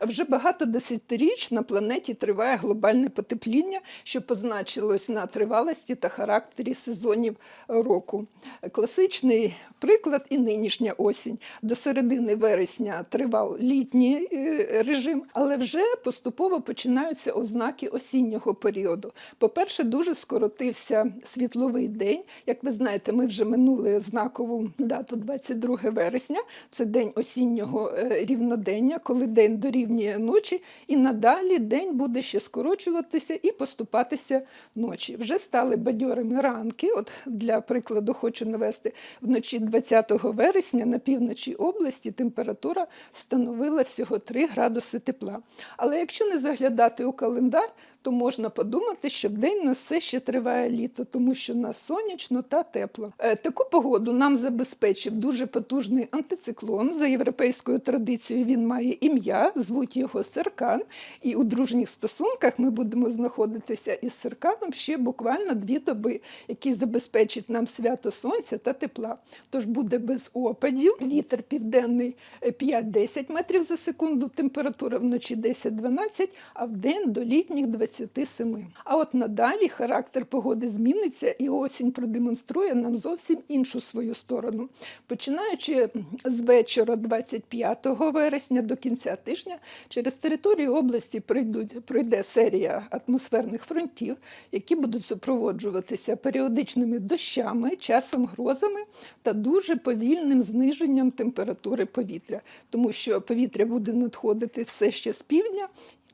Вже багато десятиріч на планеті триває глобальне потепління, що позначилось на тривалості та характері сезонів року. Класичний приклад і нинішня осінь. До середини вересня тривав літній е, режим, але вже поступово починаються ознаки осіннього періоду. По-перше, дуже скоротився світловий день. Як ви знаєте, ми вже минули знакову дату 22 вересня. Це день осіннього е, рівнодення, коли день дорівнює ночі, і надалі день буде ще скорочуватися і поступатися ночі. Вже стали бадьорими ранки. От для прикладу хочу навести вночі 20 вересня на півночі області температура становила всього 3 градуси тепла. Але якщо не заглядати у календар, то можна подумати, що вдень нас все ще триває літо, тому що на сонячно та тепло. Е, Таку погоду нам забезпечив дуже потужний антициклон. За європейською традицією він має ім'я, звуть його Серкан. І у дружніх стосунках ми будемо знаходитися із Серканом ще буквально дві доби, який забезпечить нам свято сонця та тепла. Тож буде без опадів. Вітер південний е, 5-10 метрів за секунду, температура вночі 10-12, а в день до літніх 27. А от надалі характер погоди зміниться, і осінь продемонструє нам зовсім іншу свою сторону. Починаючи з вечора 25 вересня до кінця тижня, через територію області пройдуть, пройде серія атмосферних фронтів, які будуть супроводжуватися періодичними дощами, часом грозами та дуже повільним зниженням температури повітря, тому що повітря буде надходити все ще з півдня.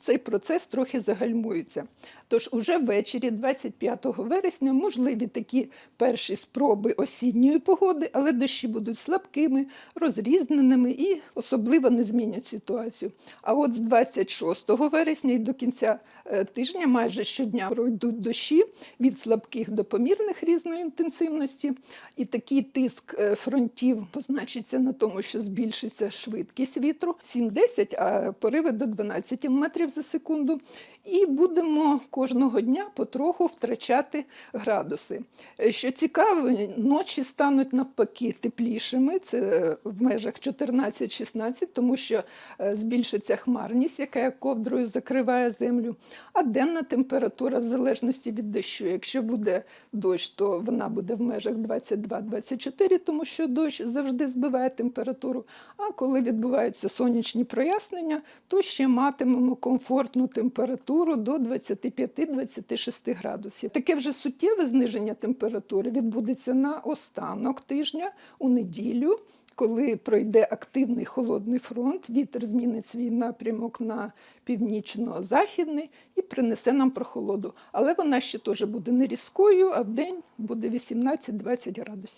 Цей процес трохи загальмується. Тож уже ввечері, 25 вересня, можливі такі перші спроби осінньої погоди, але дощі будуть слабкими, розрізненими і особливо не змінять ситуацію. А от з 26 вересня і до кінця е, тижня майже щодня пройдуть дощі від слабких до помірних різної інтенсивності. І такий тиск е, фронтів позначиться на тому, що збільшиться швидкість вітру 7-10, а пориви до 12 метрів за секунду. І будемо кожного дня потроху втрачати градуси. Е, Що цікаво, ночі стануть навпаки теплішими, це е, в межах 14-16, тому що е, збільшиться хмарність, яка ковдрою закриває землю. А денна температура, в залежності від дощу. Якщо буде дощ, то вона буде в межах 22-24, тому що дощ завжди збиває температуру. А коли відбуваються сонячні прояснення, то ще матимемо комфортну температуру до 25-26 градусів. Таке вже суттєве зниження температури відбудеться на останок тижня у неділю. Коли пройде активний холодний фронт, вітер змінить свій напрямок на північно-західний і принесе нам прохолоду. Але вона ще теж буде не різкою, а в день буде 18-20 градусів.